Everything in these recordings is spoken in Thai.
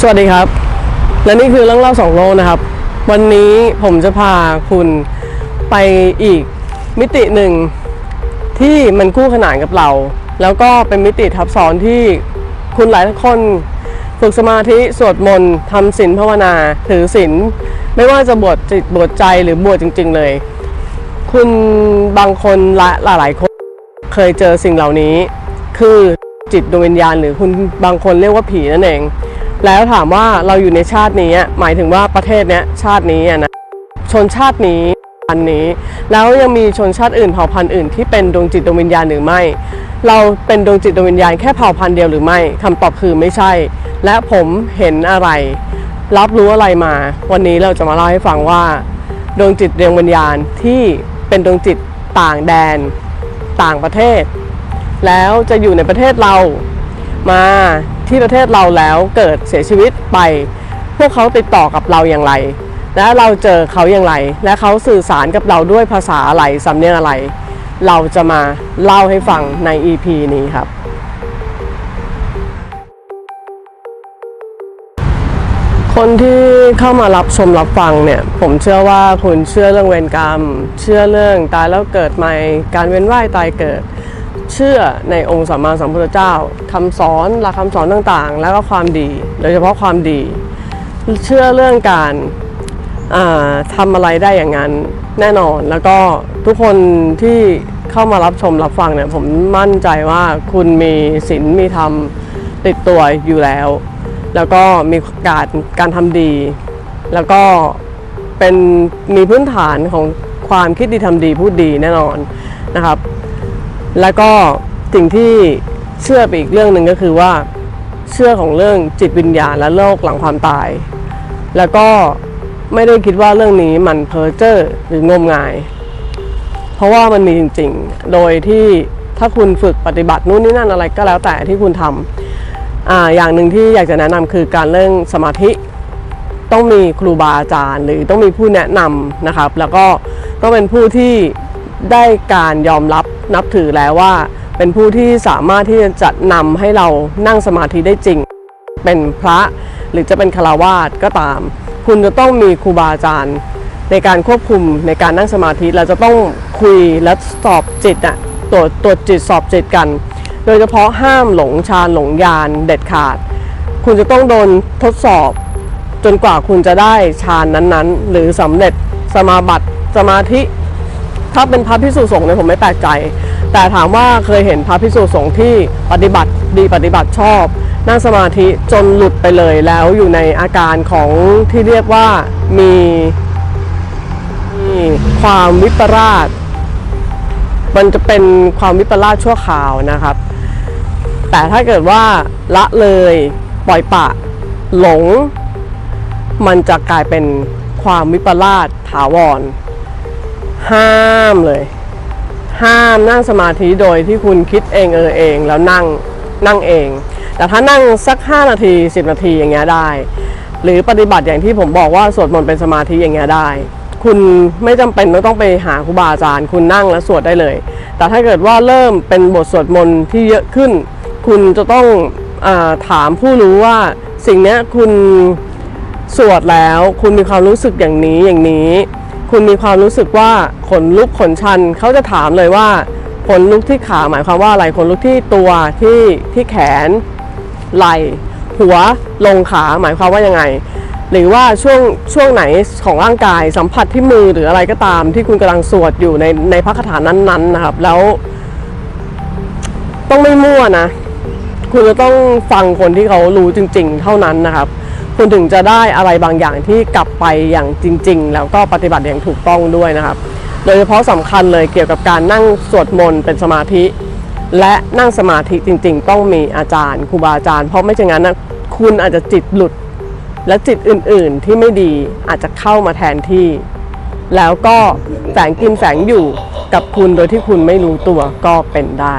สวัสดีครับ และนี่คือเรื่องเล่าสองโลกนะครับ วันนี้ผมจะพาคุณไปอีกมิติหนึ่งที่มันคู่ขนานกับเรา แล้วก็เป็นมิติทับซ้อนที่คุณหลายคนฝึกสมาธิสวดมนต์ทำศีลภาวนา ถือศีลไม่ว่าจะบวชจิตบวชใจหรือบวชจริง ๆ เลย คุณบางคนละหลายๆคนเคยเจอสิ่งเหล่านี้ คือจิตดวงวิญญาณ หรือคุณบางคนเรียกว่าผีนั่นเอง แล้วถามว่าเราอยู่ในชาตินี้หมายถึงว่าประเทศเนี้ยชาตินี้นะชนชาตินี้พันธุ์นี้ แล้วยังมีชนชาติอื่นเผ่าพันธุ์อื่นที่เป็นดวงจิตดวงวิญญาณหรือไม่ เราเป็นดวงจิตดวงวิญญาณแค่เผ่าพันธุ์เดียวหรือไม่คำตอบคือไม่ใช่ และผมเห็นอะไร รับรู้อะไรมา วันนี้เราจะมาเล่าให้ฟังว่า ดวงจิตดวงวิญญาณที่เป็นดวงจิตต่างแดน ต่างประเทศ แล้วจะอยู่ในประเทศเรามา ที่ประเทศเราแล้วเกิดเสียชีวิตไป พวกเขาติดต่อกับเราอย่างไร และเราเจอเขาอย่างไร และเขาสื่อสารกับเราด้วยภาษาอะไรสำเนียงอะไร เราจะมาเล่าให้ฟังใน EP นี้ครับ คนที่เข้ามารับชมรับฟังเนี่ย ผมเชื่อว่าคุณเชื่อเรื่องเวรกรรม เชื่อเรื่องตายแล้วเกิดใหม่การเวียนว่ายตายเกิด เชื่อในองค์สัมมาสัมพุทธเจ้าคำสอนหลักคำสอนต่างๆ แล้วก็ความดี โดยเฉพาะความดี เชื่อเรื่องการาทำอะไรได้อย่างนั้นแน่นอน แล้วก็ทุกคนที่เข้ามารับชมรับฟังเนี่ยผมมั่นใจว่าคุณมีศีลมีธรรมติดตัวอยู่แล้ว แล้วก็มีการการทำดี แล้วก็เป็นมีพื้นฐานของความคิดดีทำดีพูดดีแน่นอนนะครับ แล้วก็สิ่งที่เชื่อไปอีกเรื่องหนึ่งก็คือว่า เชื่อของเรื่องจิตวิญญาณและโลกหลังความตาย แล้วก็ไม่ได้คิดว่าเรื่องนี้มันเพ้อเจ้อหรืองมงาย เพราะว่ามันมีจริงๆ โดยที่ถ้าคุณฝึกปฏิบัตินู่นนี่นั่นอะไรก็แล้วแต่ที่คุณทำออย่างหนึ่งที่อยากจะแนะนำคือการเรื่องสมาธิต้องมีครูบาอาจารย์ หรือต้องมีผู้แนะนำนะครับ แล้วก็ต้องเป็นผู้ที่ได้การยอมรับ นับถือแล้วว่า เป็นผู้ที่สามารถที่จะนำให้เรานั่งสมาธิได้จริง เป็นพระหรือจะเป็นคารวาสก็ตาม คุณจะต้องมีครูบาอาจารย์ ในการควบคุมในการนั่งสมาธิเราจะต้องคุยและสอบจิตอะตรวจตรวจจิตสอบจิตกัน โดยเฉพาะห้ามหลงฌานหลงยานเด็ดขาด คุณจะต้องโดนทดสอบจนกว่าคุณจะได้ฌานนั้นๆ หรือสำเร็จสมาบัติสมาธิ ถ้าเป็นพระพิสุสงฆ์เนี่ยผมไม่แปลกใจ แต่ถามว่าเคยเห็นพระพิสุสงฆ์ที่ปฏิบัติดีปฏิบัติชอบ นั่งสมาธิจนหลุดไปเลยแล้วอยู่ในอาการของที่เรียกว่ามีมีความวิปลาสมันจะเป็นความวิปลาสชั่วคราวนะครับ แต่ถ้าเกิดว่าละเลยปล่อยปะหลง มันจะกลายเป็นความวิปลาสถาวร ห้ามเลย ห้ามนั่งสมาธิโดยที่คุณคิดเองเออเองแล้วนั่งนั่งเอง แต่ถ้านั่งสัก 5 นาที 10 นาทีอย่างเงี้ยได้ หรือปฏิบัติอย่างที่ผมบอกว่าสวดมนต์เป็นสมาธิอย่างเงี้ยได้ คุณไม่จำเป็นต้องต้องไปหาครูบาอาจารย์ คุณนั่งแล้วสวดได้เลย แต่ถ้าเกิดว่าเริ่มเป็นบทสวดมนต์ที่เยอะขึ้น คุณจะต้องอถามผู้รู้ว่าสิ่งนี้คุณสวดแล้ว คุณมีความรู้สึกอย่างนี้อย่างนี้ คุณมีความรู้สึกว่าขนลุกขนชันเขาจะถามเลยว่าขนลุกที่ขาหมายความว่าอะไรขนลุกที่ตัวที่ที่แขนไหล่หัวลงขาหมายความว่ายังไง หรือว่าช่วงช่วงไหนของร่างกายสัมผัสที่มือหรืออะไรก็ตาม ที่คุณกำลังสวดอยู่ในในพระคาถานั้นๆนะครับ แล้ว ต้องไม่มั่วนะ คุณจะต้องฟังคนที่เขารู้จริง ๆ เท่านั้นนะครับ คุณถึงจะได้อะไรบางอย่างที่กลับไปอย่างจริง ๆ แล้วก็ปฏิบัติอย่างถูกต้องด้วยนะครับโดยเฉพาะสำคัญเลยเกี่ยวกับการนั่งสวดมนต์เป็นสมาธิ และนั่งสมาธิจริง ๆ ต้องมีอาจารย์ครูบาอาจารย์ เพราะไม่เช่นนั้นนะคุณอาจจะจิตหลุด และจิตอื่นๆ ที่ไม่ดีอาจจะเข้ามาแทนที่ แล้วก็แฝงกินแฝงอยู่กับคุณโดยที่คุณไม่รู้ตัวก็เป็นได้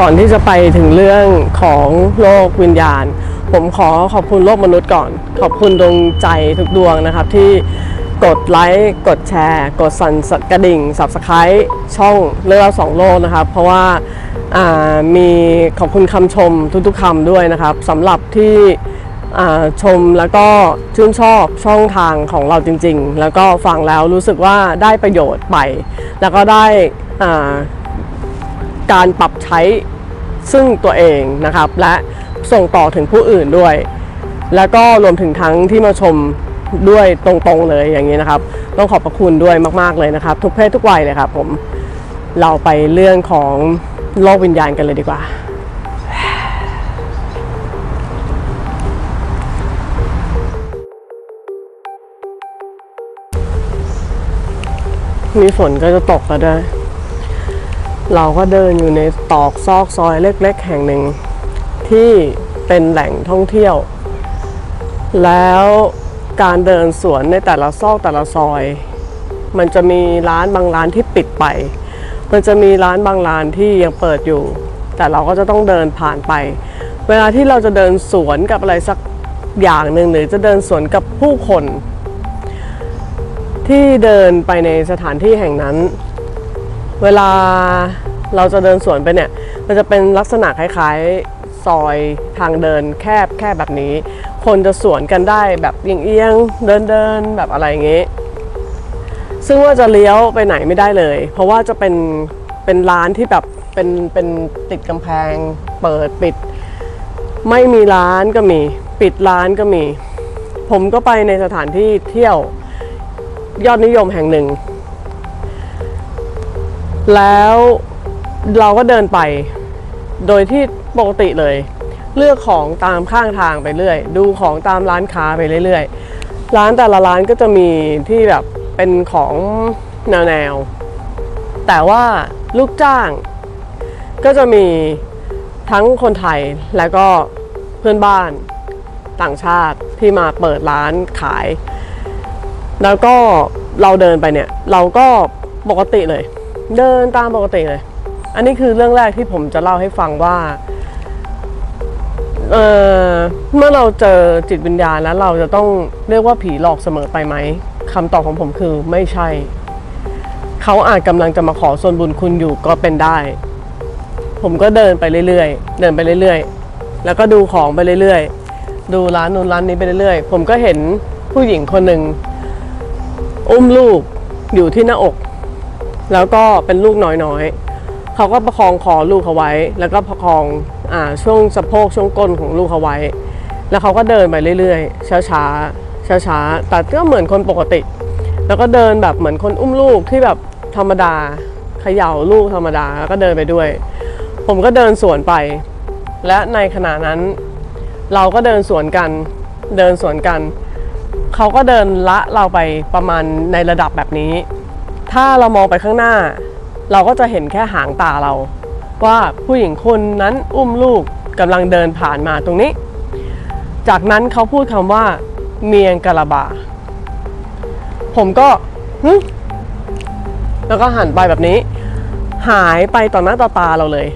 ก่อนที่จะไปถึงเรื่องของโลกวิญญาณ ผมขอขอบคุณโลกมนุษย์ก่อน ขอบคุณดวงใจทุกดวงนะครับที่กดไลค์ กดแชร์ กดสั่นกระดิ่ง subscribe ช่องเลือกเราสองโลกนะครับ เพราะว่าามีขอบคุณคำชมทุกๆคำด้วยนะครับสำหรับที่ชมแล้วก็ชื่นชอบช่องทางของเราจริง ๆ แล้วก็ฟังแล้วรู้สึกว่าได้ประโยชน์ไป แล้วก็ได้อ่า การปรับใช้ซึ่งตัวเองนะครับ และส่งต่อถึงผู้อื่นด้วย แล้วก็รวมถึงทั้งที่มาชมด้วยตรงๆเลยอย่างนี้นะครับ ต้องขอบพระคุณด้วยมากๆเลยนะครับ ทุกเพศทุกวัยเลยครับผมเราไปเรื่องของโลกวิญญาณกันเลยดีกว่า มีฝนก็จะตกแล้วด้วย เราก็เดินอยู่ในตอกซอกซอยเล็กๆ แห่งหนึ่ง ที่เป็นแหล่งท่องเที่ยว แล้วการเดินสวนในแต่ละซอกแต่ละซอย มันจะมีร้านบางร้านที่ปิดไป มันจะมีร้านบางร้านที่ยังเปิดอยู่ แต่เราก็จะต้องเดินผ่านไป เวลาที่เราจะเดินสวนกับอะไรสักอย่างหนึ่งหรือจะเดินสวนกับผู้คน ที่เดินไปในสถานที่แห่งนั้น เวลาเราจะเดินสวนไปเนี่ย มันจะเป็นลักษณะคล้ายๆซอยทางเดินแคบแคบแบบนี้ คนจะสวนกันได้แบบเอียงๆ เดินๆแบบอะไรอย่างงี้ ซึ่งว่าจะเลี้ยวไปไหนไม่ได้เลย เพราะว่าจะเป็นเป็นร้านที่แบบเป็นเป็นติดกำแพง เปิดปิด ไม่มีร้านก็มี ปิดร้านก็มี ผมก็ไปในสถานที่เที่ยวยอดนิยมแห่งหนึ่ง แล้วเราก็เดินไป โดยที่ปกติเลย เลือกของตามข้างทางไปเรื่อย ดูของตามร้านค้าไปเรื่อยๆ ร้านแต่ละร้านก็จะมีที่แบบเป็นของแนวๆ แต่ว่าลูกจ้าง ก็จะมีทั้งคนไทยและก็เพื่อนบ้านต่างชาติที่มาเปิดร้านขาย แล้วก็เราเดินไปเนี่ย เราก็ปกติเลย เดินตามปกติเลย อันนี้คือเรื่องแรกที่ผมจะเล่าให้ฟังว่าเอ่อเมื่อเราเจอจิตวิญญาณแล้วเราจะต้องเรียกว่าผีหลอกเสมอไปไหมคำตอบของผมคือไม่ใช่ เขาอาจกำลังจะมาขอส่วนบุญคุณอยู่ก็เป็นได้ ผมก็เดินไปเรื่อยๆ เดินไปเรื่อยๆ แล้วก็ดูของไปเรื่อยๆ ดูร้านนู้นร้านนี้ไปเรื่อยๆ ผมก็เห็นผู้หญิงคนหนึ่งอุ้มลูกอยู่ที่หน้าอก แล้วก็เป็นลูกน้อยๆเขาก็ประคองคอลูกเขาไว้ แล้วก็ประคองอ่าช่วงสะโพกช่วงก้นของลูกเขาไว้ แล้วเขาก็เดินไปเรื่อยๆช้าๆช้าๆแต่ก็เหมือนคนปกติ แล้วก็เดินแบบเหมือนคนอุ้มลูกที่แบบธรรมดาเขย่าลูกธรรมดาแล้วก็เดินไปด้วย ผมก็เดินสวนไป และในขณะนั้น เราก็เดินสวนกันเดินสวนกัน เขาก็เดินละเราไปประมาณในระดับแบบนี้ ถ้าเรามองไปข้างหน้า เราก็จะเห็นแค่หางตาเรา ว่าผู้หญิงคนนั้นอุ้มลูกกำลังเดินผ่านมาตรงนี้ จากนั้นเขาพูดคำว่า เมียงกะลาบา ผมก็หึแล้วก็หันไปแบบนี้ หายไปต่อหน้าต่อตาเราเลย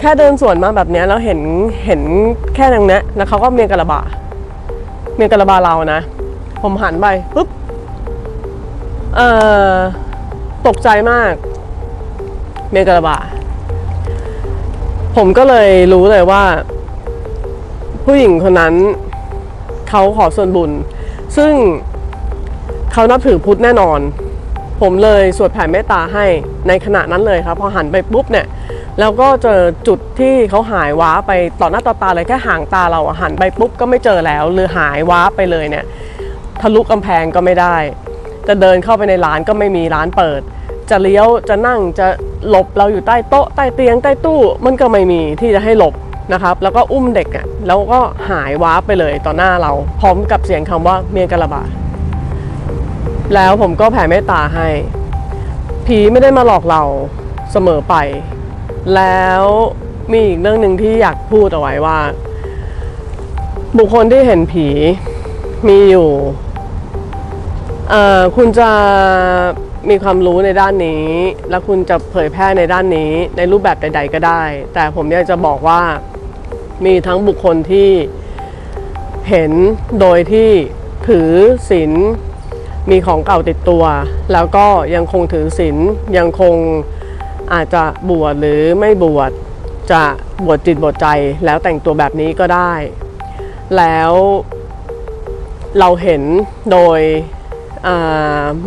แค่เดินสวนมาแบบนี้แล้วเห็นเห็นแค่ตรงนี้แล้วเขาก็เมียงกะลาบา เมียงกะลาบาเรานะ ผมหันไปปุ๊บเอ่อ ตกใจมาก เมกะลาบา ผมก็เลยรู้เลยว่า ผู้หญิงคนนั้นเขาขอส่วนบุญ ซึ่งเขานับถือพุทธแน่นอน ผมเลยสวดแผ่เมตตาให้ในขณะนั้นเลยครับ พอหันไปปุ๊บเนี่ย แล้วก็เจอจุดที่เขาหายว้าไปต่อหน้าต่อตาเลยแค่ห่างตาเราหันไปปุ๊บก็ไม่เจอแล้ว หรือหายว้าไปเลยเนี่ย ทะลุกำแพงก็ไม่ได้ จะเดินเข้าไปในร้านก็ไม่มีร้านเปิด จะเลี้ยวจะนั่งจะหลบเราอยู่ใต้โต๊ะใต้เตียงใต้ตู้ มันก็ไม่มีที่จะให้หลบนะครับ แล้วก็อุ้มเด็กอะแล้วก็หายว้าไปเลยต่อหน้าเรา พร้อมกับเสียงคำว่าเมียกะละบาแล้วผมก็แผ่เมตตาให้ ผีไม่ได้มาหลอกเราเสมอไป แล้วมีอีกเรื่องหนึ่งที่อยากพูดเอาไว้ว่า บุคคลที่เห็นผีมีอยู่ คุณจะมีความรู้ในด้านนี้ แล้วคุณจะเผยแพร่ในด้านนี้ในรูปแบบใด ๆ ก็ได้ แต่ผมอยากจะบอกว่ามีทั้งบุคคลที่เห็นโดยที่ถือศีลมีของเก่าติดตัว แล้วก็ยังคงถือศีลยังคงอาจจะบวชหรือไม่บวชจะบวชจิตบวชใจแล้วแต่งตัวแบบนี้ก็ได้ แล้วเราเห็นโดย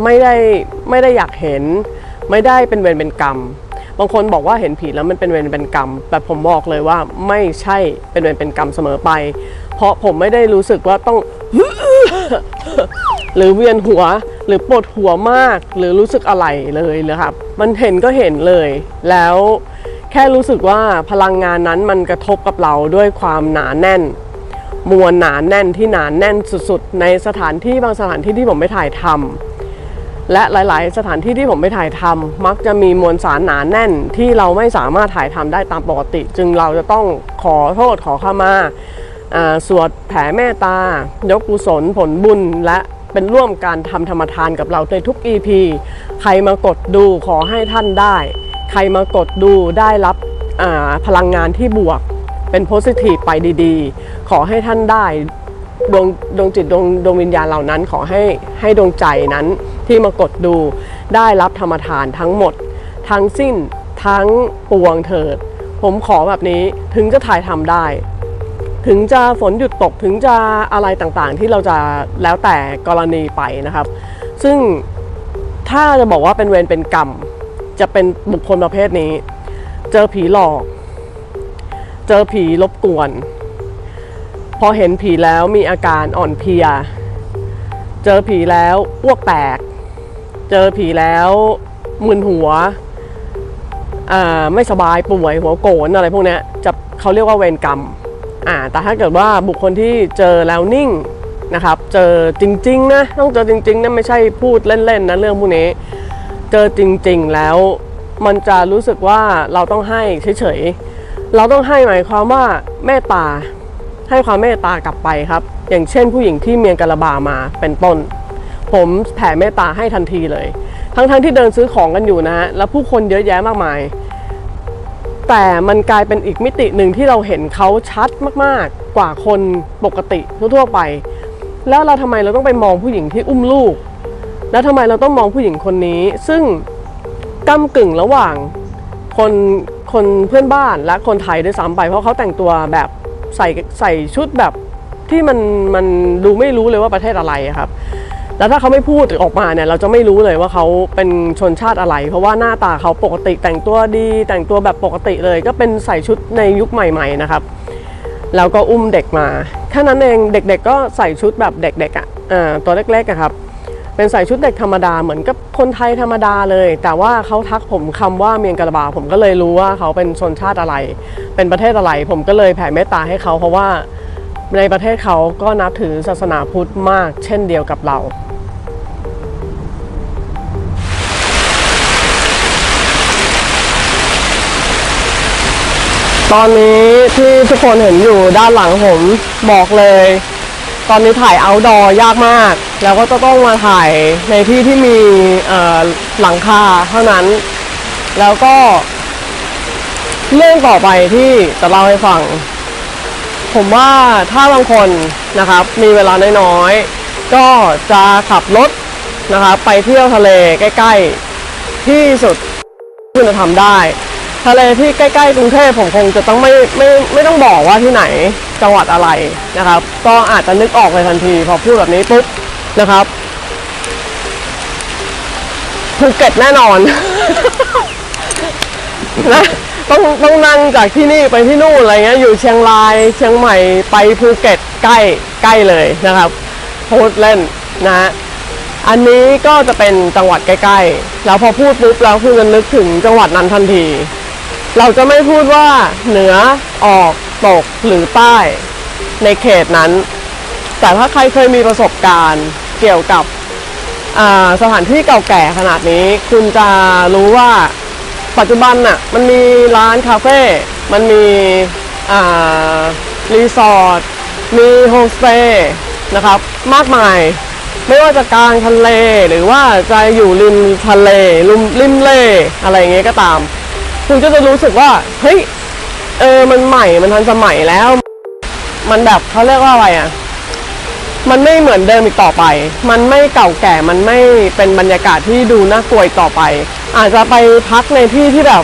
ไม่ได้ไม่ได้อยากเห็น ไม่ได้เป็นเวรเป็นกรรม บางคนบอกว่าเห็นผีแล้วมันเป็นเวรเป็นกรรม แต่ผมบอกเลยว่าไม่ใช่เป็นเวรเป็นกรรมเสมอไป เพราะผมไม่ได้รู้สึกว่าต้อง หรือเวียนหัวหรือปวดหัวมากหรือรู้สึกอะไรเลยเลยครับ มันเห็นก็เห็นเลย แล้วแค่รู้สึกว่าพลังงานนั้นมันกระทบกับเราด้วยความหนาแน่น มวลหนาแน่นที่หนาแน่นสุดๆ ในสถานที่บางสถานที่ที่ผมไปถ่ายทำและหลายๆ สถานที่ที่ผมไปถ่ายทำมักจะมีมวลสารหนาแน่นที่เราไม่สามารถถ่ายทำได้ตามปกติ จึงเราจะต้องขอโทษขอขมาอ่าสวดแผ่เมตตายกกุศลผลบุญและเป็นร่วมการทำธรรมทานกับเราในทุก EP ใครมากดดูขอให้ท่านได้ ใครมากดดูได้รับพลังงานที่บวก เป็นโพสิทีฟไปดีๆ ขอให้ท่านได้ดวงดวงจิตดวงดวงวิญญาณเหล่านั้นขอให้ให้ดวงใจนั้นที่มากดดูได้รับธรรมทานทั้งหมด ทั้งสิ้นทั้งปวงเถิด ผมขอแบบนี้ถึงจะถ่ายทำได้ ถึงจะฝนหยุดตกถึงจะอะไรต่างๆ ที่เราจะแล้วแต่กรณีไปนะครับ ซึ่งถ้าจะบอกว่าเป็นเวรเป็นกรรม จะเป็นบุคคลประเภทนี้ เจอผีหลอก เจอผีรบกวน พอเห็นผีแล้วมีอาการอ่อนเพลีย เจอผีแล้วอ้วกแตก เจอผีแล้วมึนหัวไม่สบายป่วยหัวโกนอะไรพวกนี้จะเขาเรียกว่าเวรกรรมอ่าแต่ถ้าเกิดว่าบุคคลที่เจอแล้วนิ่งนะครับ เจอจริงๆนะต้องเจอจริงๆนะไม่ใช่พูดเล่นๆนะเรื่องพวกนี้ เจอจริงๆแล้วมันจะรู้สึกว่าเราต้องให้เฉยๆ เราต้องให้หมายความว่าเมตตา ให้ความเมตตากลับไปครับ อย่างเช่นผู้หญิงที่เมียงกะละบามาเป็นต้น ผมแผ่เมตตาให้ทันทีเลย ทั้งๆที่เดินซื้อของกันอยู่นะฮะแล้วผู้คนเยอะแยะมากมาย แต่มันกลายเป็นอีกมิติหนึ่งที่เราเห็นเขาชัดมากๆ กว่าคนปกติทั่วๆไป แล้วเราทำไมเราต้องไปมองผู้หญิงที่อุ้มลูก แล้วทำไมเราต้องมองผู้หญิงคนนี้ ซึ่งก้ากึ่งระหว่างคน คนเพื่อนบ้านและคนไทยด้วยซ้ำไป เพราะเขาแต่งตัวแบบใส่ใส่ชุดแบบที่มันมันดูไม่รู้เลยว่าประเทศอะไรครับ แล้วถ้าเขาไม่พูดออกมาเนี่ยเราจะไม่รู้เลยว่าเขาเป็นชนชาติอะไร เพราะว่าหน้าตาเขาปกติแต่งตัวดีแต่งตัวแบบปกติเลย ก็เป็นใส่ชุดในยุคใหม่ ๆนะครับ แล้วก็อุ้มเด็กมาแค่นั้นเองเด็กๆก็ใส่ชุดแบบเด็กๆอะอ่าตัวเล็กๆครับ เป็นใส่ชุดเด็กธรรมดาเหมือนกับคนไทยธรรมดาเลย แต่ว่าเขาทักผมคำว่าเมียงกะบาผมก็เลยรู้ว่าเขาเป็นชนชาติอะไร เป็นประเทศอะไร ผมก็เลยแผ่เมตตาให้เขาเพราะว่าในประเทศเขาก็นับถือศาสนาพุทธมาก เช่นเดียวกับเราตอนนี้ที่ทุกคนเห็นอยู่ด้านหลังผมบอกเลย ตอนนี้ถ่ายเอาดอยากมาก แล้วก็จะต้องมาถ่ายในที่ที่มีหลังคาเท่านั้น แล้วก็ เรื่องต่อไปที่จะเล่าให้ฟัง ผมว่าถ้าบางคนนะครับ มีเวลาน้อยๆ ก็จะขับรถนะครับ ไปเที่ยวทะเลใกล้ ๆ ที่สุดคุณจะทำได้ ทะเลที่ใกล้ๆกรุงเทพผมคงจะต้องไม่ไม่ไม่ต้องบอกว่าที่ไหนจังหวัดอะไรนะครับ ก็อาจจะนึกออกเลยทันที พอพูดแบบนี้ปุ๊บนะครับภูเก็ตแน่นอนนะต้องต้องนั่งจากที่นี่ไปที่นู่นอะไรเงี้ยอยู่เชียงรายเชียงใหม่ไปภูเก็ตใกล้ใกล้เลยนะครับพูดเล่นนะฮะอันนี้ก็จะเป็นจังหวัดใกล้ๆ แล้วพอพูดปุ๊บแล้วคือจะนึกถึงจังหวัดนั้นทันที เราจะไม่พูดว่าเหนือออกตกหรือใต้ในเขตนั้น แต่ถ้าใครเคยมีประสบการณ์เกี่ยวกับสถานที่เก่าแก่ขนาดนี้ คุณจะรู้ว่าปัจจุบันน่ะมันมีร้านคาเฟ่มันมีรีสอร์ทมีโฮมสเตย์นะครับ มากมายไม่ว่าจะกลางทะเลหรือว่าจะอยู่ริมทะเลริมริมเล่อะไรอย่างเงี้ยก็ตาม คุณก็จะรู้สึกว่า เฮ้ย เออ มันใหม่ มันทันสมัยแล้ว มันแบบเขาเรียกว่าอะไรอะ มันไม่เหมือนเดิมอีกต่อไป มันไม่เก่าแก่ มันไม่เป็นบรรยากาศที่ดูน่ากลัวต่อไป อาจจะไปพักในที่ที่แบบ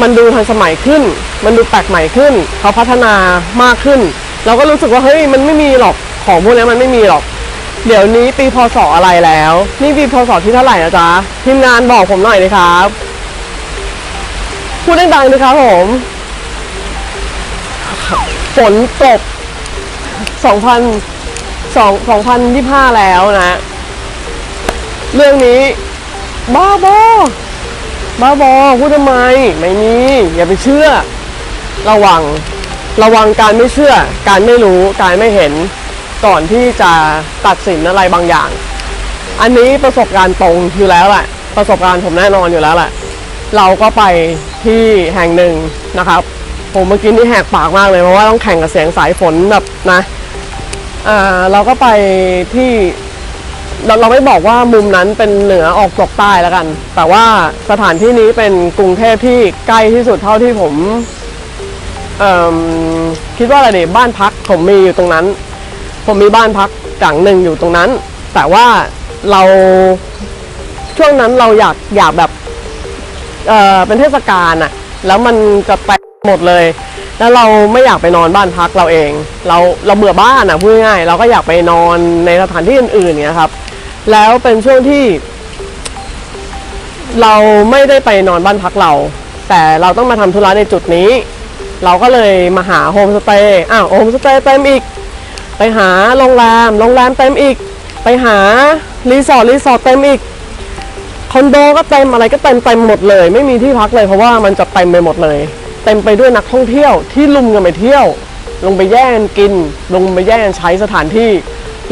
มันดูทันสมัยขึ้น มันดูแปลกใหม่ขึ้น เขาพัฒนามากขึ้น เราก็รู้สึกว่าเฮ้ย มันไม่มีหรอก ของพวกนี้มันไม่มีหรอก เดี๋ยวนี้ปีพศออะไรแล้ว นี่ปีพศที่เท่าไหร่นะจ๊ะ ทีมงานบอกผมหน่อยเลยครับ พูดดังๆนะครับผม ฝนตก2000 2 2025แล้วนะ เรื่องนี้บ้าบอบ้าบอพูดทำไม ไม่มีอย่าไปเชื่อ ระวัง ระวังการไม่เชื่อ การไม่รู้ การไม่เห็น ก่อนที่จะตัดสินอะไรบางอย่าง อันนี้ประสบการณ์ตรงอยู่แล้วแหละ ประสบการณ์ผมแน่นอนอยู่แล้วแหละ เราก็ไป ที่แห่งหนึ่งนะครับผมเมื่อกี้นี่แหกปากมากเลยเพราะว่าต้องแข่งกับเสียงสายฝนแบบนะอ่าเราก็ไปที่เราเราไม่บอกว่ามุมนั้นเป็นเหนือออกตกใต้แล้วกัน แต่ว่าสถานที่นี้เป็นกรุงเทพที่ใกล้ที่สุดเท่าที่ผมคิดว่าอะไรดีบ้านพักผมมีอยู่ตรงนั้น ผมมีบ้านพักหลังหนึ่งอยู่ตรงนั้น แต่ว่าเราช่วงนั้นเราอยากอยากแบบ เออเป็นเทศกาลอะแล้วมันจะไปหมดเลย แล้วเราไม่อยากไปนอนบ้านพักเราเอง เราเราเบื่อบ้านอะพูดง่ายเราก็อยากไปนอนในสถานที่อื่นๆเนี่ยครับ แล้วเป็นช่วงที่ เราไม่ได้ไปนอนบ้านพักเรา แต่เราต้องมาทำธุระในจุดนี้ เราก็เลยมาหาโฮมสเตย์อ้าวโฮมสเตย์เต็มอีก ไปหาโรงแรมโรงแรมเต็มอีก ไปหารีสอร์ทรีสอร์ทเต็มอีก คอนโดก็เต็มอะไรก็เต็มเต็มหมดเลย ไม่มีที่พักเลยเพราะว่ามันจะเต็มไปหมดเลย เต็มไปด้วยนักท่องเที่ยวที่ลุมกันไปเที่ยว ลงไปแย่งกิน ลงไปแย่งใช้สถานที่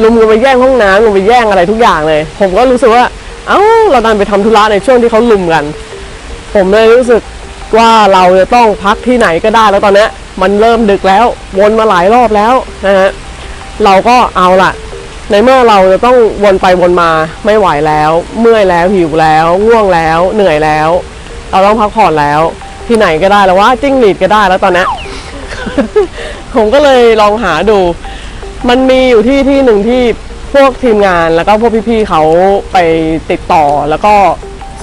ลุมกันไปแย่งห้องน้ำลงไปแย่งอะไรทุกอย่างเลย ผมก็รู้สึกว่า เอ้าเราดันไปทำธุระในช่วงที่เขาลุมกัน ผมเลยรู้สึกว่าเราจะต้องพักที่ไหนก็ได้แล้วตอนนี้มันเริ่มดึกแล้ววนมาหลายรอบแล้วนะฮะเราก็เอาล่ะ ในเมื่อเราจะต้องวนไปวนมาไม่ไหวแล้ว เมื่อยแล้วหิวแล้ว ง่วงแล้ว เหนื่อยแล้ว เราต้องพักผ่อนแล้ว ที่ไหนก็ได้แล้วว่าจิ้งหรีดก็ได้แล้วตอนนี้ผมก็เลยลองหาดู มันมีอยู่ที่ที่หนึ่งที่พวกทีมงานแล้วก็พวกพี่ๆเขาไปติดต่อแล้วก็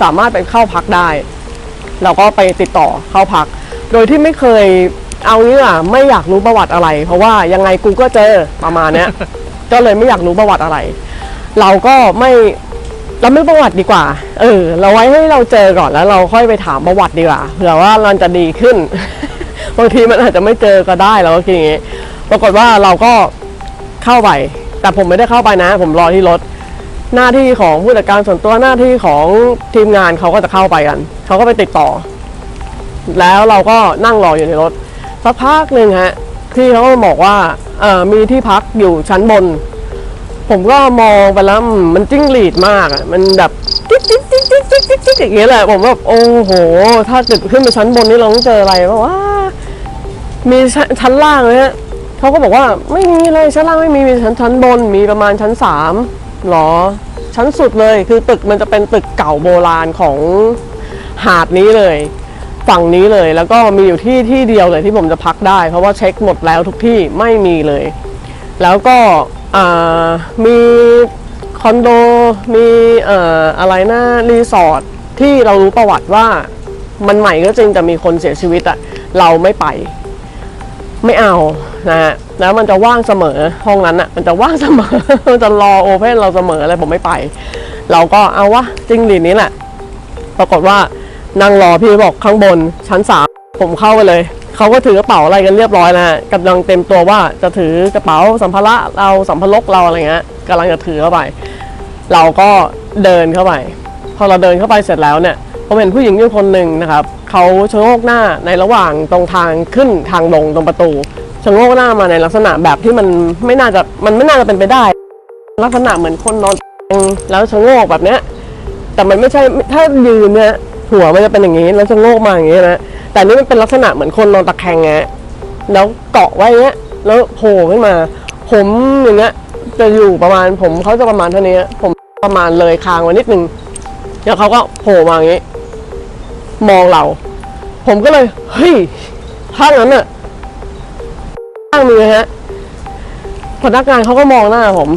สามารถไปเข้าพักได้ เราก็ไปติดต่อเข้าพัก โดยที่ไม่เคยเอาเงี้อไม่อยากรู้ประวัติอะไร เพราะว่ายังไงกูก็เจอประมาณเนี้ย ก็เลยไม่อยากรู้ประวัติอะไร เราก็ไม่เราไม่ประวัติดีกว่า เออ เราไว้ให้เราเจอก่อนแล้วเราค่อยไปถามประวัติดีกว่าเผื่อว่ามันจะดีขึ้น บางทีมันอาจจะไม่เจอก็ได้เราก็คิดอย่างงี้ ปรากฏว่าเราก็เข้าไป แต่ผมไม่ได้เข้าไปนะ ผมรอที่รถ หน้าที่ของผู้จัดการส่วนตัวหน้าที่ของทีมงานเขาก็จะเข้าไปกัน เขาก็ไปติดต่อ แล้วเราก็นั่งรออยู่ในรถสักพักหนึ่งฮะ พี่เขาบอกว่าเออมีที่พักอยู่ชั้นบน ผมก็มองไปแล้วมันจิ้งหรีดมากมันแบบจิ๊กจิ๊กจิ๊กจิ๊กจิ๊กจิ๊กจิ๊กอย่างเงี้ยแหละผมแบบโอ้โห ถ้าเกิดขึ้นไปชั้นบนนี่เราต้องเจออะไรบ้างว่า มีชั้นชั้นล่างเลยฮะเขาก็บอกว่าไม่มีเลยชั้นล่างไม่มีมีชั้นชั้นบนมีประมาณชั้นสามหรอ ชั้นสุดเลยคือตึกมันจะเป็นตึกเก่าโบราณของหาดนี้เลย ฝั่งนี้เลย แล้วก็มีอยู่ที่ที่เดียวเลยที่ผมจะพักได้ เพราะว่าเช็คหมดแล้วทุกที่ไม่มีเลย แล้วก็มีคอนโดมีเอ่ออะไรนะรีสอร์ทที่เรารู้ประวัติว่ามันใหม่ก็จริงแต่มีคนเสียชีวิตอะเราไม่ไป ไม่เอานะฮะแล้วมันจะว่างเสมอห้องนั้นอะมันจะว่างเสมอมันจะรอโอเพนเราเสมออะไรผมไม่ไป เราก็เอาวะจริงดีนี้แหละ ปรากฏว่า นั่งรอพี่บอกข้างบนชั้นสามผมเข้าไปเลยเขาก็ถือกระเป๋าอะไรกันเรียบร้อยนะฮะกำลังเต็มตัวว่าจะถือกระเป๋าสัมภาระเราสัมภารกเราอะไรเงี้ยกำลังจะถือเข้าไป เราก็เดินเข้าไป พอเราเดินเข้าไปเสร็จแล้วเนี่ยผมเห็นผู้หญิงอยู่คนหนึ่งนะครับเขาชะโงกหน้าในระหว่างตรงทางขึ้นทางลงตรงประตูชะโงกหน้ามาในลักษณะแบบที่มันไม่น่าจะมันไม่น่าจะเป็นไปได้ ลักษณะเหมือนคนนอนแล้วชะโงกแบบเนี้ยแต่มันไม่ใช่ถ้ายืนเนี่ย หัวมันจะเป็นอย่างนี้แล้วจะโงกมาอย่างนี้นะแต่นี่มันเป็นลักษณะเหมือนคนนอนตะแคงไงแล้วเกาะไว้เงี้ยแล้วโผล่ขึ้นมา ผมอย่างเงี้ยจะอยู่ประมาณผมเขาจะประมาณเท่านี้ผมประมาณเลยคางไว้นิดนึงแล้วเขาก็โผล่มาอย่างนี้ มองเรา ผมก็เลยเฮ้ยถ้างั้นอะข้างมือฮะพนักงานเขาก็มองหน้าผม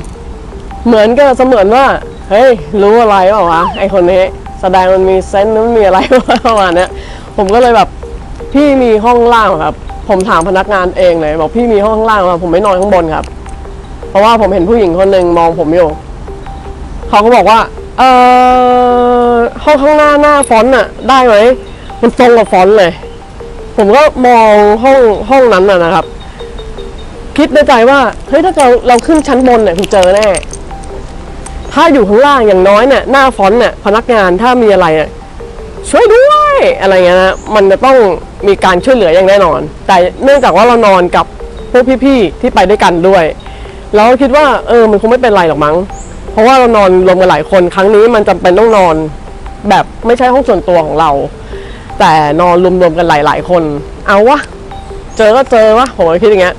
เหมือนกับเสมือนว่า เฮ้ย รู้อะไรเปล่าวะไอคนนี้ แสดงมันมีเซนส์มันมีอะไรประมาณนี้ผมก็เลยแบบพี่มีห้องล่างครับ ผมถามพนักงานเองเลยบอกพี่มีห้องล่างเหรอผมไม่นอนข้างบนครับ เพราะว่าผมเห็นผู้หญิงคนหนึ่งมองผมอยู่เขาก็บอกว่า เออห้องข้างหน้าหน้าฟอนต์น่ะได้ไหมมันตรงกับฟอนต์เลย ผมก็มองห้องห้องนั้นน่ะนะครับ คิดในใจว่าเฮ้ยถ้าเราเราขึ้นชั้นบนเนี่ยคุณเจอแน่ ถ้าอยู่ข้างล่างอย่างน้อยเนี่ยหน้าฟอนต์เนี่ยพนักงานถ้ามีอะไรเนี่ยช่วยด้วยอะไรเงี้ยนะมันจะต้องมีการช่วยเหลืออย่างแน่นอน แต่เนื่องจากว่าเรานอนกับพวกพี่ๆที่ไปด้วยกันด้วยเราก็คิดว่าเออมันคงไม่เป็นไรหรอกมั้ง เพราะว่าเรานอนรวมกันหลายคนครั้งนี้มันจำเป็นต้องนอนแบบไม่ใช่ห้องส่วนตัวของเรา แต่นอนรวมๆกันหลายๆคน เอาวะเจอก็เจอวะผมก็คิดอย่างเงี้ย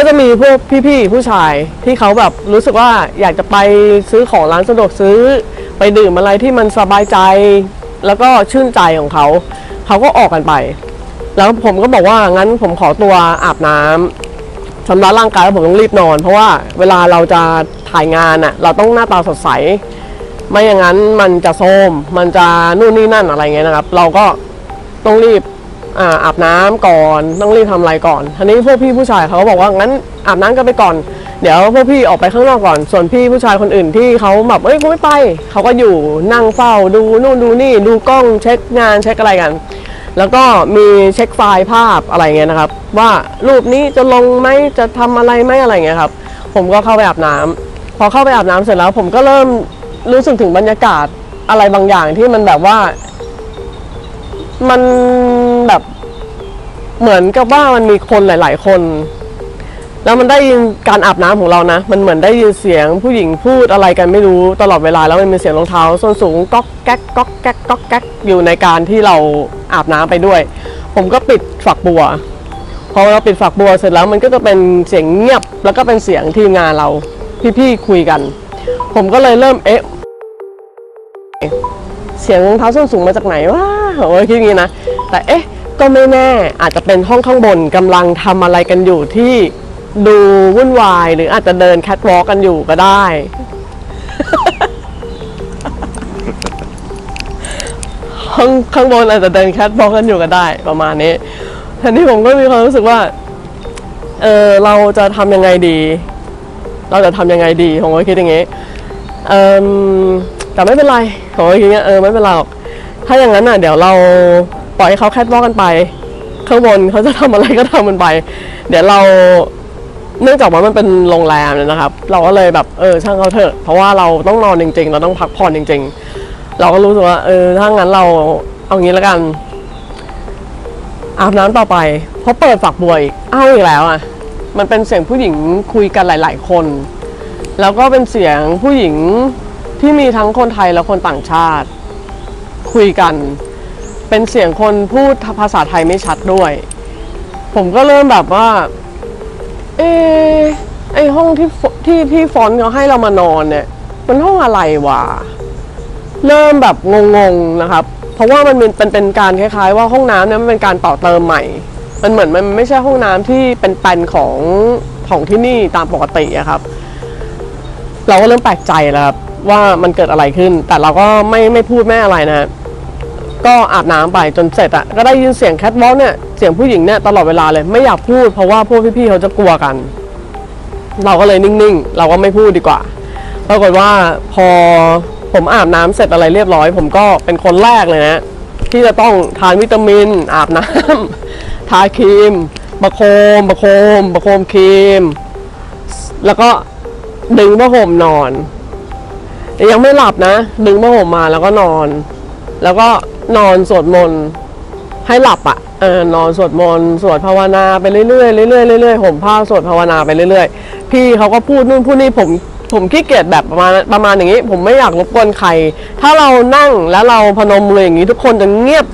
ก็จะมีพวกพี่ๆผู้ชายที่เขาแบบรู้สึกว่าอยากจะไปซื้อของร้านสะดวกซื้อ ไปดื่มอะไรที่มันสบายใจ แล้วก็ชื่นใจของเขา เขาก็ออกกันไป แล้วผมก็บอกว่างั้นผมขอตัวอาบน้ำชำระร่างกายแล้วผมต้องรีบนอน เพราะว่าเวลาเราจะถ่ายงานอะ เราต้องหน้าตาสดใส ไม่อย่างนั้นมันจะโทรมมันจะนู่นนี่นั่นอะไรเงี้ยนะครับ เราก็ต้องรีบ อาอาบน้ำก่อนต้องรีบทำอะไรก่อนทีนี้พวกพี่ผู้ชายเขาก็บอกว่างั้นอาบน้ำกันไปก่อน เดี๋ยวพวกพี่ออกไปข้างนอกก่อน ส่วนพี่ผู้ชายคนอื่นที่เขาแบบเอ้ยกูไม่ไปเขาก็อยู่นั่งเฝ้าดูนู่นดูนี่ดูกล้องเช็คงานเช็คอะไรกัน แล้วก็มีเช็คไฟล์ภาพอะไรเงี้ยนะครับ ว่ารูปนี้จะลงไหมจะทำอะไรไหมอะไรเงี้ยครับ ผมก็เข้าไปอาบน้ำพอเข้าไปอาบน้ำเสร็จแล้ว ผมก็เริ่มรู้สึกถึงบรรยากาศอะไรบางอย่างที่มันแบบว่ามัน แบบเหมือนกับว่ามันมีคนหลาย ๆ คน แล้วมันได้ยินการอาบน้ำของเรานะ มันเหมือนได้ยินเสียงผู้หญิงพูดอะไรกันไม่รู้ตลอดเวลาแล้วมันมีเสียงรองเท้าส้นสูงก๊อกแก๊กก๊อกแก๊กก๊อกแก๊กอยู่ในการที่เราอาบน้ำไปด้วย ผมก็ปิดฝักบัวพอเราปิดฝักบัวเสร็จแล้วมันก็จะเป็นเสียงเงียบ แล้วก็เป็นเสียงทีมงานเราพี่ๆคุยกัน ผมก็เลยเริ่มเอ๊ะเสียงรองเท้าส้นสูงมาจากไหนวะผมก็คิดอย่างนี้นะแต่เอ๊ะ ก็ไม่แน่อาจจะเป็นห้องข้างบนกำลังทำอะไรกันอยู่ที่ดูวุ่นวาย หรืออาจจะเดินแคทวอล์กกันอยู่ก็ได้ ห้องข้างบนอาจจะเดินแคทวอล์กกันอยู่ก็ได้ ประมาณนี้ทีนี้ผมก็มีความรู้สึกว่าเออเราจะทำยังไงดี เราจะทำยังไงดีผมก็คิดอย่างนี้เออแต่ไม่เป็นไรผมก็คิดอย่างเงี้ยเออไม่เป็นไรหรอกถ้าอย่างนั้นน่ะเดี๋ยวเรา ปล่อยให้เขาแคทวอลกกันไป ข้างบนเขาจะทำอะไรก็ทำมันไป เดี๋ยวเราเนื่องจากว่ามันเป็นโรงแรมเนี่ยนะครับ เราก็เลยแบบเออช่างเขาเถอะ เพราะว่าเราต้องนอนจริง ๆ เราต้องพักผ่อนจริง ๆ เราก็รู้สึกว่าเออถ้างั้นเราเอางี้แล้วกันอาบน้ำต่อไปพอเปิดฝักบัวอีกอ้าวอีกแล้วอะมันเป็นเสียงผู้หญิงคุยกันหลาย ๆ คน แล้วก็เป็นเสียงผู้หญิงที่มีทั้งคนไทยและคนต่างชาติ คุยกัน เป็นเสียงคนพูดภาษาไทยไม่ชัดด้วย ผมก็เริ่มแบบว่า เอไอห้องที่ที่ที่ฟอนต์เขาให้เรามานอนเนี่ย มันห้องอะไรวะ เริ่มแบบงงๆนะครับ เพราะว่ามันเป็นเป็นปนการคล้าย ๆ ว่าห้องน้ำเนี่ยมันเป็นการต่อเติมใหม่ มันเหมือนมันไม่ใช่ห้องน้ำที่เป็นแปลนของของที่นี่ตามปกติอะครับ เราก็เริ่มแปลกใจแล้วครับว่ามันเกิดอะไรขึ้น แต่เราก็ไม่ไม่พูดไม่อะไรนะ ก็อาบน้ำไปจนเสร็จอะก็ได้ยินเสียงแคทวอล์กเนี่ยเสียงผู้หญิงเนี่ยตลอดเวลาเลยไม่อยากพูดเพราะว่าพวกพี่ๆเขาจะกลัวกัน เราก็เลยนิ่งๆ เราก็ไม่พูดดีกว่าปรากฏว่าพอผมอาบน้ำเสร็จอะไรเรียบร้อย ผมก็เป็นคนแรกเลยนะที่จะต้องทานวิตามิน อาบน้ำทาครีมประโคมประโคมประโคมครีม แล้วก็ดึงผ้าห่มนอนยังไม่หลับนะ ดึงผ้าห่มมาแล้วก็นอน แล้วก็ นอนสวดมนต์ให้หลับอะ่ะเออนอนสวดมนต์สวดภาวนาไปเรื่อยๆเรื่อยๆเรื่อยๆห่มผ้าสวดภาวนาไปเรื่อยๆ พี่เขาก็พูดนู่นพูดนี่ผมผมขี้เกียจแบบประมาณประมาณอย่างนี้ ผมไม่อยากรบกวนใคร ถ้าเรานั่งแล้วเราพนมมืออย่างนี้ทุกคนจะเงียบ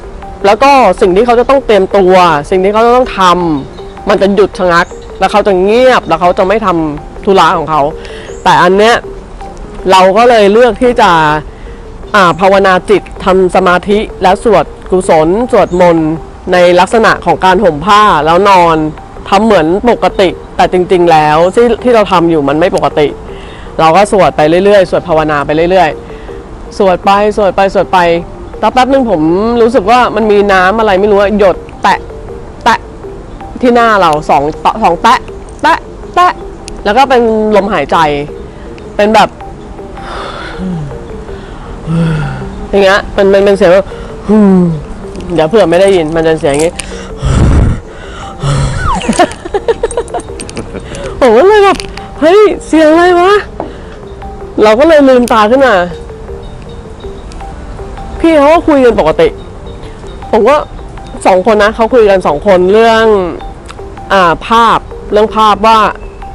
แล้วก็สิ่งที่เขาจะต้องเตรียมตัว สิ่งที่เขาจะต้องทำมันจะหยุดชะงัก แล้วเขาจะเงียบแล้วเขาจะไม่ทำธุระของเขา แต่อันเนี้ยเราก็เลยเลือกที่จะ ภาวนาจิตทำสมาธิแล้วสวดกุศล สวดมนต์ในลักษณะของการห่มผ้าแล้วนอนทำเหมือนปกติ แต่จริง ๆ แล้วที่ที่เราทำอยู่มันไม่ปกติ เราก็สวดไปเรื่อยๆ สวดภาวนาไปเรื่อยๆ สวดไปสวดไปสวดไปตักแป๊บนึงผมรู้สึกว่ามันมีน้ำอะไรไม่รู้หยดแตะแตะที่หน้าเราสองสองแตะแตะแตะแล้วก็เป็นลมหายใจ เป็นแบบ อย่างเงี้ยมันมันเป็นเสียงแบบฮึมเดี๋ยวเผื่อไม่ได้ยินมันจะเสียงอย่างงี้ผมก็เลยแบบเฮ้ยเสียงอะไรวะเราก็เลยลืมตาขึ้นมาพี่เขาก็คุยกันปกติ ผมก็สองคนนะเขาคุยกันสองคนเรื่องอ่าภาพเรื่องภาพว่า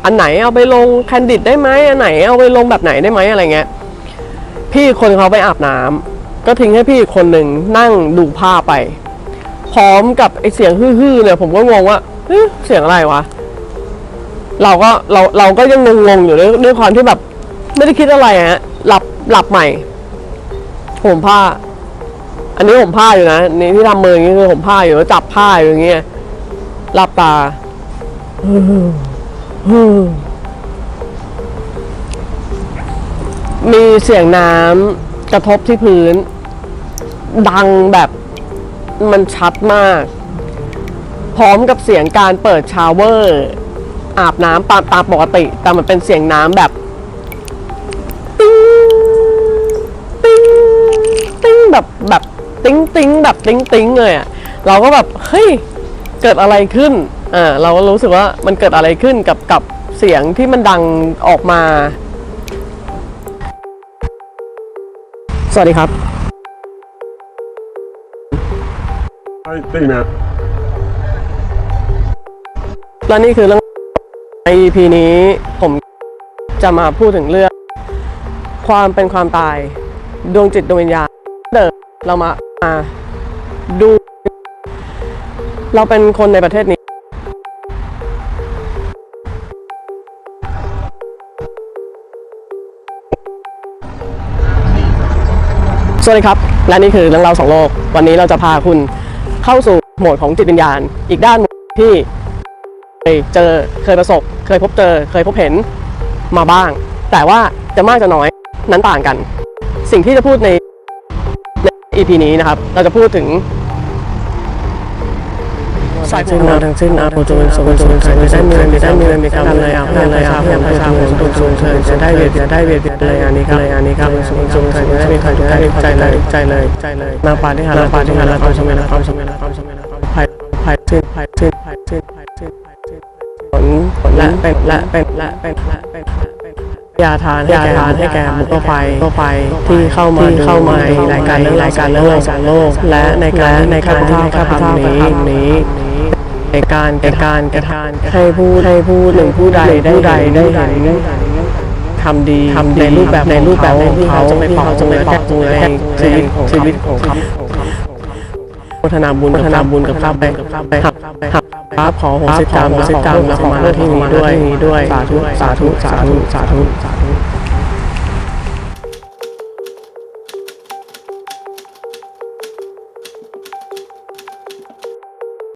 อันไหนเอาไปลงแคนดิดได้ไหมอันไหนเอาไปลงแบบไหนได้ไหมอะไรเงี้ยพี่คนเขาไปอาบน้ำ ก็ทิ้งให้พี่อีกคนหนึ่งนั่งดูภาไป พร้อมกับไอเสียงฮือๆเนี่ยผมก็งงว่าเฮ้ยเสียงอะไรวะ เราก็เราเราก็ยังงงๆอยู่ด้วยด้วยความที่แบบไม่ได้คิดอะไรฮะหลับหลับใหม่ห่มผ้า อันนี้ห่มผ้าอยู่นะนี่ที่ทำมืออย่างนี้คือห่มผ้าอยู่แล้วจับผ้าอยู่อย่างเงี้ยหลับตามีเสียงน้ำกระทบที่พื้น ดังแบบมันชัดมาก พร้อมกับเสียงการเปิดชาวเวอร์ อาบน้ำตามตามปกติ แต่มันเป็นเสียงน้ำแบบติ้งติ้งติ้งแบบแบบติ้งติ้งแบบติ้งติ้งเลยอะเราก็แบบเฮ้ยเกิดอะไรขึ้นอ่าเราก็รู้สึกว่ามันเกิดอะไรขึ้นกับกับเสียงที่มันดังออกมา สวัสดีครับ ได้นะและนี่คือเรื่องใน EP นี้ผมจะมาพูดถึงเรื่อง ความเป็นความตาย ดวงจิตดวงวิญญาณเดิมเรามามาดู เราเป็นคนในประเทศนี้ สวัสดีครับ และนี่คือเรื่องราวสองโลก วันนี้เราจะพาคุณ เข้าสู่โหมดของจิตวิญญาณ อีกด้านที่เคยเจอเคยประสบ เคยพบเจอ เคยพบเห็นมาบ้าง แต่ว่าจะมากจะน้อยนั้นต่างกัน สิ่งที่จะพูดในใน EP นี้นะครับ เราจะพูดถึง สายสิ้นนาทั้งสิ้นอาโปจงสมจงใส่ไม่ได้มีอะไรไม่ได้มีอะไรไม่ทำเลยอะเลยเลยอะพยายามพยายามตุนตุนเชิญจะได้เวียดจะได้เวียดเลยอันนี้ครับเลยอันนี้ครับสมจงใส่ไม่ได้มีใครจะได้ใจเลยใจเลยใจเลยนางปาฏิหาริย์นางปาฏิหาริย์ความสมัยความสมัยความสมัยความภัยภัยสิ้นภัยสิ้นภัยสิ้นภัยสิ้นภัยสิ้นผลผลละเป็นละเป็นละเป็นละเป็นยาทานยาทานให้แก่บุคคลไฟไฟที่เข้ามาที่เข้ามาในรายการเรื่องรายการเรื่องรายการโลก และในการในการที่ข้าพเจ้ากระทำนี้ ในการในการกระทำให้ผู้ให้ผู้หนึ่งผู้ใดได้ใดได้เห็นทำดีทำดีในรูปแบบในรูปแบบของเขาจะไม่ปอกจะไม่ปอกในชีวิตของชีวิตของเขาพัฒนาบุญพัฒนาบุญกับข้าไปกับข้าไปหักหักครับขอโหสิกรรมโหสิกรรมและขอมาหน้าที่นี้ด้วยด้วยสาธุสาธุสาธุสาธุสาธุ